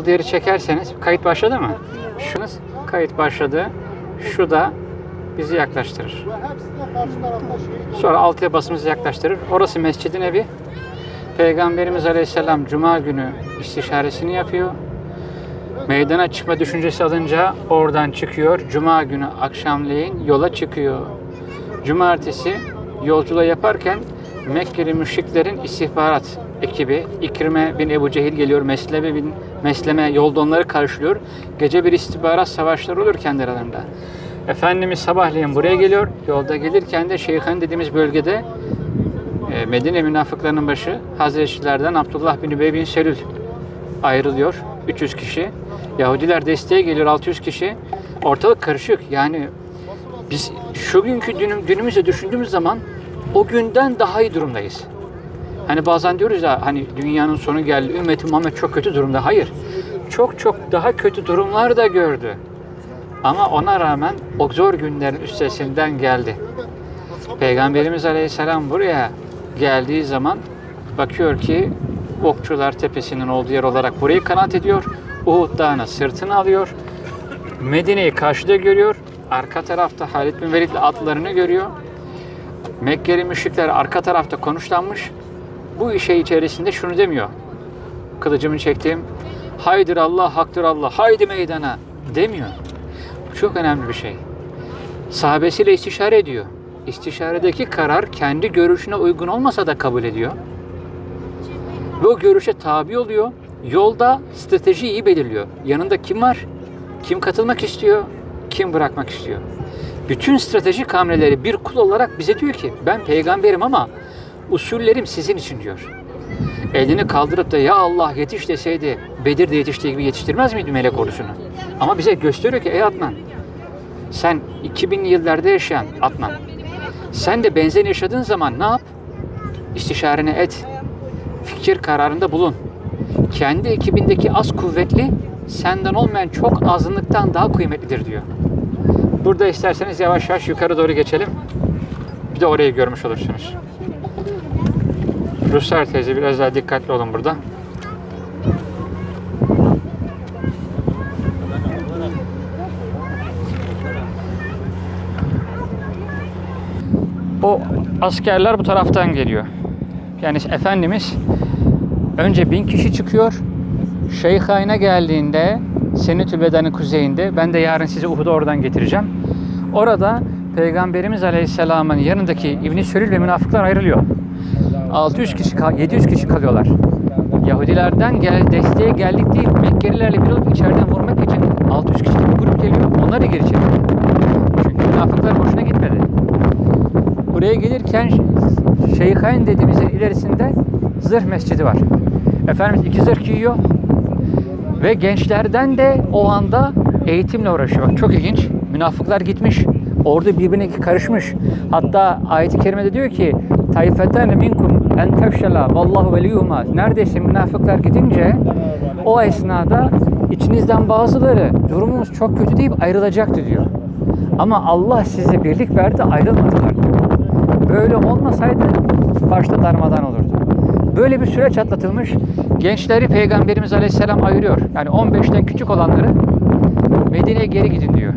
Olduğu yeri çekerseniz kayıt başladı mı? Şunuz kayıt başladı. Şu da bizi yaklaştırır. Sonra altıya basımızı yaklaştırır. Orası Mescid-i Nebi. Peygamberimiz Aleyhisselam Cuma günü istişaresini yapıyor. Meydana çıkma düşüncesi alınca oradan çıkıyor. Cuma günü akşamleyin yola çıkıyor. Cumartesi yolculuğa yaparken Mekkeli müşriklerin istihbarat ekibi İkrime bin Ebu Cehil geliyor. Mesleme bin Mesleme yolda onları karşılıyor. Gece bir istihbarat savaşları olur kendi aralarında. Efendimiz sabahleyin buraya geliyor. Yolda gelirken de Şeyhan dediğimiz bölgede e, Medine münafıklarının başı Hazreçlilerden Abdullah bin Übey bin Selül ayrılıyor. 300 kişi. Yahudiler desteğe geliyor 600 kişi. Ortalık karışık. Yani biz şu günkü günüm, günümüzü düşündüğümüz zaman o günden daha iyi durumdayız. Hani bazen diyoruz ya hani dünyanın sonu geldi, ümmeti Muhammed çok kötü durumda. Hayır. Çok çok daha kötü durumlar da gördü. Ama ona rağmen o zor günlerin üstesinden geldi. Peygamberimiz Aleyhisselam buraya geldiği zaman bakıyor ki Okçular Tepesi'nin olduğu yer olarak burayı kanat ediyor. Uhud Dağı'na sırtını alıyor. Medine'yi karşıda görüyor. Arka tarafta Halid bin Velid'le atlarını görüyor. Mekkeli müşrikler arka tarafta konuşlanmış. Bu işe içerisinde şunu demiyor. Kılıcımı çektim. Haydır Allah, haktır Allah, haydi meydana demiyor. Çok önemli bir şey. Sahabesiyle istişare ediyor. İstişaredeki karar kendi görüşüne uygun olmasa da kabul ediyor. Ve o görüşe tabi oluyor. Yolda strateji iyi belirliyor. Yanında kim var? Kim katılmak istiyor? Kim bırakmak istiyor? Bütün stratejik hamleleri bir kul olarak bize diyor ki ben peygamberim ama usullerim sizin için diyor. Elini kaldırıp da ya Allah yetiş deseydi Bedir'de yetiştiği gibi yetiştirmez miydi melek ordusunu? Ama bize gösteriyor ki ey Atman sen 2000'li yıllarda yaşayan Atman sen de benzerini yaşadığın zaman ne yap? İstişareni et. Fikir kararında bulun. Kendi ekibindeki az kuvvetli senden olmayan çok azınlıktan daha kıymetlidir diyor. Burada isterseniz yavaş yavaş yukarı doğru geçelim. Bir de orayı görmüş olursunuz. Ruslar teyze biraz daha dikkatli olun burada. O askerler bu taraftan geliyor. Yani Efendimiz önce bin kişi çıkıyor. Şeyhayn'a geldiğinde Senetül Beden'in kuzeyinde ben de yarın sizi Uhud'a oradan getireceğim. Orada Peygamberimiz Aleyhisselam'ın yanındaki İbn-i Sürül ve münafıklar ayrılıyor. 600 kişi, kal- 700 kişi kalıyorlar. Yahudilerden gel, desteğe geldik değil, Mekkelilerle bir olup içeriden vurmak için 600 kişilik bir grup geliyor. Onları geri çekiyor. Çünkü münafıklar boşuna gitmedi. Buraya gelirken Şeyhain dediğimizin ilerisinde zırh mescidi var. Efendimiz iki zırh giyiyor. Ve gençlerden de o anda eğitimle uğraşıyor. Çok ilginç. Münafıklar gitmiş. Ordu birbirine karışmış. Hatta ayet-i kerimede diyor ki Taifeten minkum en tefşela vallahu veliyuhuma. Neredeyse münafıklar gidince o esnada içinizden bazıları durumumuz çok kötü deyip ayrılacaktı diyor. Ama Allah size birlik verdi ayrılmadılar. Böyle olmasaydı başta darmadan olurdu. Böyle bir süreç atlatılmış. Gençleri Peygamberimiz Aleyhisselam ayırıyor. Yani 15'ten küçük olanları Medine'ye geri gidin diyor.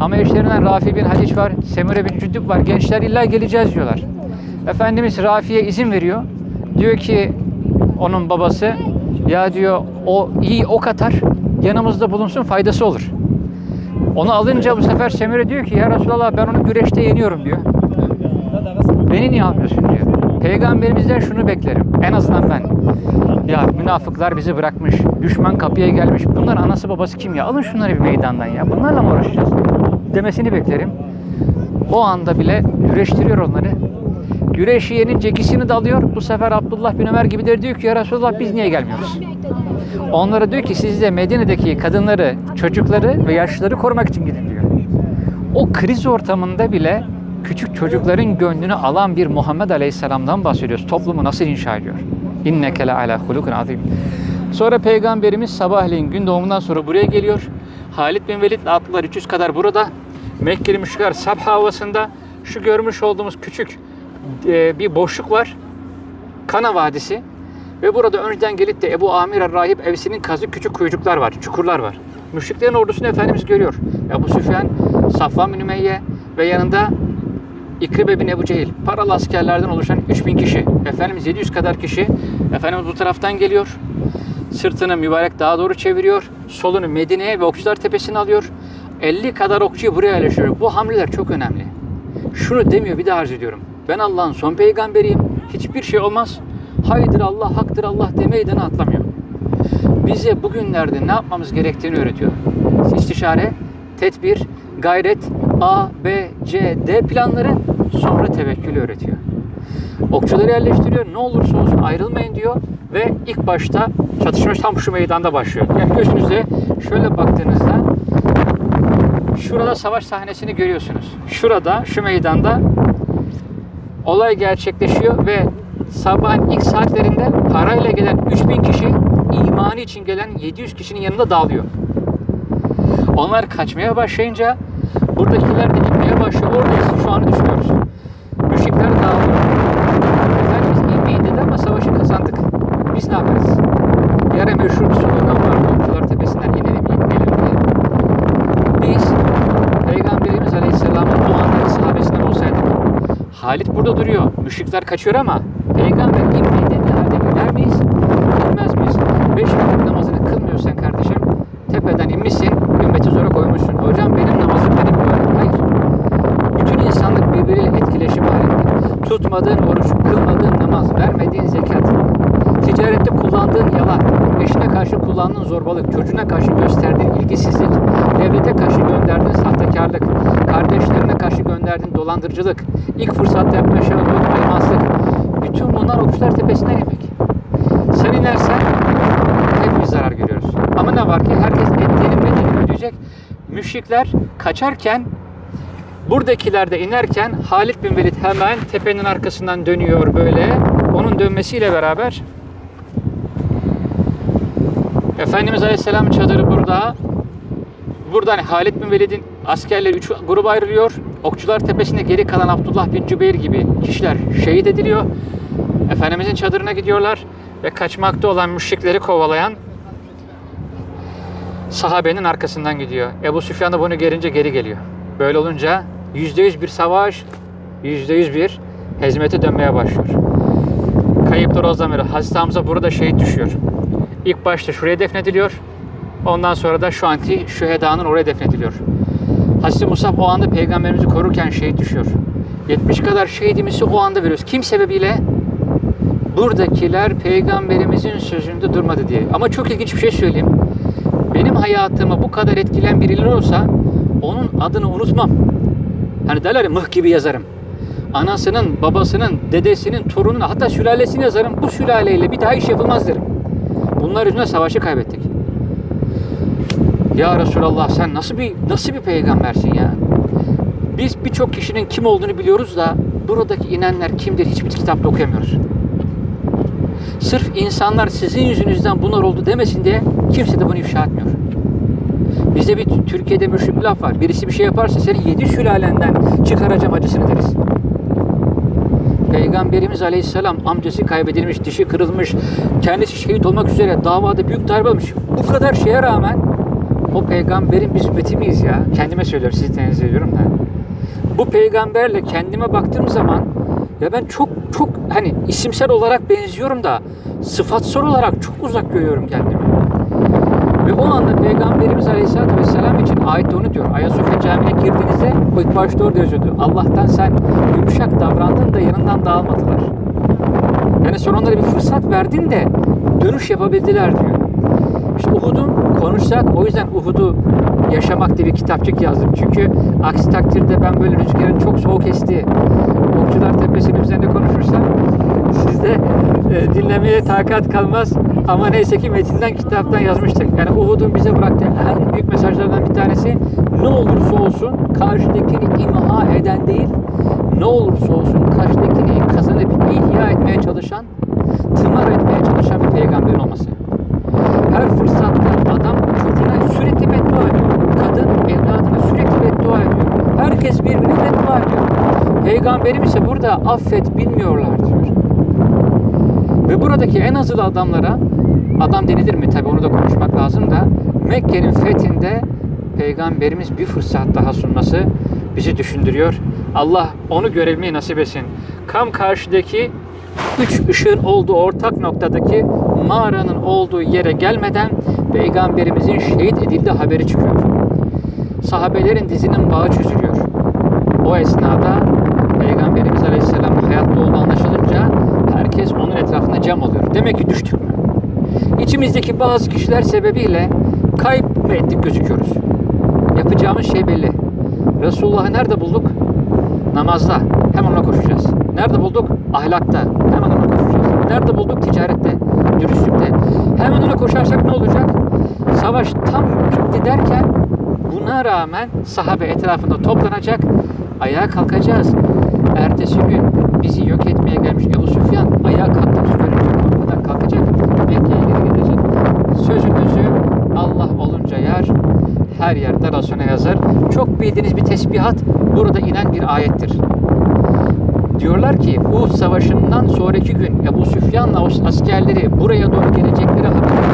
Ama işlerinden Rafi bin Hadiç var, Semure bin Cüddük var. Gençler illa geleceğiz diyorlar. Efendimiz Rafi'ye izin veriyor. Diyor ki onun babası ya diyor o iyi ok atar yanımızda bulunsun faydası olur. Onu alınca bu sefer Semure diyor ki ya Resulallah ben onu güreşte yeniyorum diyor. Beni niye almıyorsun diyor. Peygamberimizden şunu beklerim. En azından ben. Ya münafıklar bizi bırakmış. Düşman kapıya gelmiş. Bunlar anası babası kim ya? Alın şunları bir meydandan ya. Bunlarla mı uğraşacağız? Demesini beklerim. O anda bile güreştiriyor onları. Güreşi yenince ikisini de alıyor. Bu sefer Abdullah bin Ömer gibidir diyor ki ya Resulallah biz niye gelmiyoruz? Onlara diyor ki siz de Medine'deki kadınları, çocukları ve yaşlıları korumak için gidin diyor. O kriz ortamında bile küçük çocukların gönlünü alan bir Muhammed Aleyhisselam'dan bahsediyoruz. Toplumu nasıl inşa ediyor? İnneke le ala hulukun azim. Sonra Peygamberimiz sabahleyin gün doğumundan sonra buraya geliyor. Halid bin Velid atlılar 300 kadar burada. Mekkeli müşrikler Sabha havasında şu görmüş olduğumuz küçük e, bir boşluk var. Kana Vadisi. Ve burada önceden gelip de Ebu Amir el-Rahip evsinin kazı küçük kuyucuklar var, çukurlar var. Müşriklerin ordusunu Efendimiz görüyor. Ebu Süfyan, Safvan bin Ümeyye ve yanında İkribe bin Ebu Cehil. Paralı askerlerden oluşan 3000 kişi. Efendimiz 700 kadar kişi. Efendimiz bu taraftan geliyor. Sırtını mübarek dağa doğru çeviriyor. Solunu Medine'ye ve Okçular Tepesi'ne alıyor. 50 kadar okçuyu buraya yerleştiriyor. Bu hamleler çok önemli. Şunu demiyor bir daha arz ediyorum. Ben Allah'ın son peygamberiyim. Hiçbir şey olmaz. Haydır Allah, haktır Allah demeyden atlamıyor. Bize bugünlerde ne yapmamız gerektiğini öğretiyor. İstişare, tedbir, gayret, A, B, C, D planları sonra tevekkülü öğretiyor. Okçuları yerleştiriyor. Ne olursa olsun ayrılmayın diyor ve ilk başta çatışma tam şu meydanda başlıyor. Yani gözünüzde şöyle baktığınızda şurada savaş sahnesini görüyorsunuz. Şurada şu meydanda olay gerçekleşiyor ve sabahın ilk saatlerinde parayla gelen 3000 kişi imanı için gelen 700 kişinin yanında dağılıyor. Onlar kaçmaya başlayınca buradakiler de inmeye başlıyor. Oradayız şu anı düşünüyoruz. Müşrikler dağılıyor. Efendimiz inmeyin dedi ama savaşı kazandık. Biz ne yaparız? Bir ara meşhur bir slogan var. Okçular tepesinden inelim inmeyelim diye. Biz Peygamberimiz Aleyhisselam'ın o andaki sahabesinden olsaydık Halit burada duruyor. Müşrikler kaçıyor ama Peygamber inmeyin dediği halde iner miyiz? İnmez miyiz? Beş vakit namazını kılmıyorsan kardeşim tepeden inmişsin, ümmeti zora koymuşsun. Hocam benim namazım beni buluyor. Hayır. Bütün insanlık birbiriyle etkileşim halinde. Tutmadığın oruç, kılmadığın namaz, vermediğin zekat, ticarette kullandığın yalan, eşine karşı kullandığın zorbalık, çocuğuna karşı gösterdiğin ilgisizlik, devlete karşı gönderdiğin sahtekarlık, kardeşlerine karşı gönderdiğin dolandırıcılık, ilk fırsatta yapmaya çalıştığın aymazlık. Bütün bunlar okçular tepesinden yemek. Sen inersen hepimiz zarar görüyoruz. Ama ne var ki herkes ettiğinin bedelini ödeyecek. Müşrikler kaçarken buradakiler de inerken Halid bin Velid hemen tepenin arkasından dönüyor böyle. Onun dönmesiyle beraber Efendimiz Aleyhisselam çadırı burada. Buradan Halid bin Velid'in askerleri üç gruba ayrılıyor. Okçular tepesinde geri kalan Abdullah bin Cübeyr gibi kişiler şehit ediliyor. Efendimizin çadırına gidiyorlar ve kaçmakta olan müşrikleri kovalayan sahabenin arkasından gidiyor. Ebu Süfyan da bunu görünce geri geliyor. Böyle olunca yüzde yüz bir savaş, yüzde yüz bir hezmete dönmeye başlıyor. Kayıplar o zamanı. Hazreti Hamza burada şehit düşüyor. İlk başta şuraya defnediliyor. Ondan sonra da şu anki şühedanın oraya defnediliyor. Hazreti Musab o anda peygamberimizi korurken şehit düşüyor. 70 kadar şehidimizi o anda veriyoruz. Kim sebebiyle? Buradakiler peygamberimizin sözünde durmadı diye. Ama çok ilginç bir şey söyleyeyim. Benim hayatımı bu kadar etkilen birileri olsa onun adını unutmam. Hani derler ya mıh gibi yazarım. Anasının, babasının, dedesinin, torununun hatta sülalesini yazarım. Bu sülaleyle bir daha iş yapılmaz derim. Bunlar yüzünden savaşı kaybettik. Ya Resulallah sen nasıl bir nasıl bir peygambersin ya? Biz birçok kişinin kim olduğunu biliyoruz da buradaki inenler kimdir hiçbir kitapta okuyamıyoruz. Sırf insanlar sizin yüzünüzden bunlar oldu demesin diye kimse de bunu ifşa etmiyor. Bizde bir Türkiye'de meşhur bir laf var. Birisi bir şey yaparsa seni yedi sülalenden çıkaracağım acısını deriz. Peygamberimiz Aleyhisselam amcası kaybedilmiş, dişi kırılmış, kendisi şehit olmak üzere davada büyük darbe almış. Bu kadar şeye rağmen o peygamberin biz miyiz ya? Kendime söylüyorum, sizi tenzih ediyorum da. Bu peygamberle kendime baktığım zaman ya ben çok çok hani isimsel olarak benziyorum da sıfatsal olarak çok uzak görüyorum kendimi. Ve o anda Peygamberimiz Aleyhisselatü Vesselam için ayet onu diyor. Ayasofya Camii'ne girdiğinizde ilk başta orada yazıyordu. Allah'tan sen yumuşak davrandın da yanından dağılmadılar. Yani sonra onlara bir fırsat verdin de dönüş yapabildiler diyor. İşte Uhud'un konuşsak o yüzden Uhud'u yaşamak diye bir kitapçık yazdım. Çünkü aksi takdirde ben böyle rüzgarın çok soğuk estiği Okçular Tepesi'nin üzerinde konuşursam sizde e, dinlemeye takat kalmaz. Ama neyse ki metinden kitaptan yazmıştık. Yani Uhud'un bize bıraktığı en büyük mesajlardan bir tanesi ne olursa olsun karşıdakini imha eden değil, ne olursa olsun karşıdakini kazanıp ihya etmeye çalışan, tımar etmeye çalışan bir peygamberin olması. Her fırsatta adam çocuğuna sürekli beddua ediyor. Kadın evladına sürekli beddua ediyor. Herkes birbirine beddua ediyor. Peygamberim ise burada affet bilmiyorlar diyor. Ve buradaki en azılı adamlara adam denilir mi? Tabi onu da konuşmak lazım da Mekke'nin fethinde Peygamberimiz bir fırsat daha sunması bizi düşündürüyor. Allah onu görebilmeyi nasip etsin. Kam karşıdaki üç ışığın olduğu ortak noktadaki mağaranın olduğu yere gelmeden Peygamberimizin şehit edildiği haberi çıkıyor. Sahabelerin dizinin bağı çözülüyor. O esnada Peygamberimiz Aleyhisselam hayatta olduğu anlaşılınca herkes onun etrafında cam oluyor. Demek ki düştük mü? İçimizdeki bazı kişiler sebebiyle kayıp ettik gözüküyoruz. Yapacağımız şey belli. Resulullah'ı nerede bulduk? Namazda. Hemen ona koşacağız. Nerede bulduk? Ahlakta. Hemen ona koşacağız. Nerede bulduk? Ticarette. Dürüstlükte. Hemen ona koşarsak ne olacak? Savaş tam bitti derken buna rağmen sahabe etrafında toplanacak. Ayağa kalkacağız. Ertesi gün bizi yok etmeye gelmiş Ebu Süfyan ayağa kalktığımızı görünce korkudan kalkacak. Mekke'ye geri gidecek. Sözümüzü Allah olunca yer, her yerde rasyona yazar. Çok bildiğiniz bir tesbihat burada inen bir ayettir. Diyorlar ki Uhud Savaşı'ndan sonraki gün Ebu Süfyan'la askerleri buraya doğru gelecekleri haberi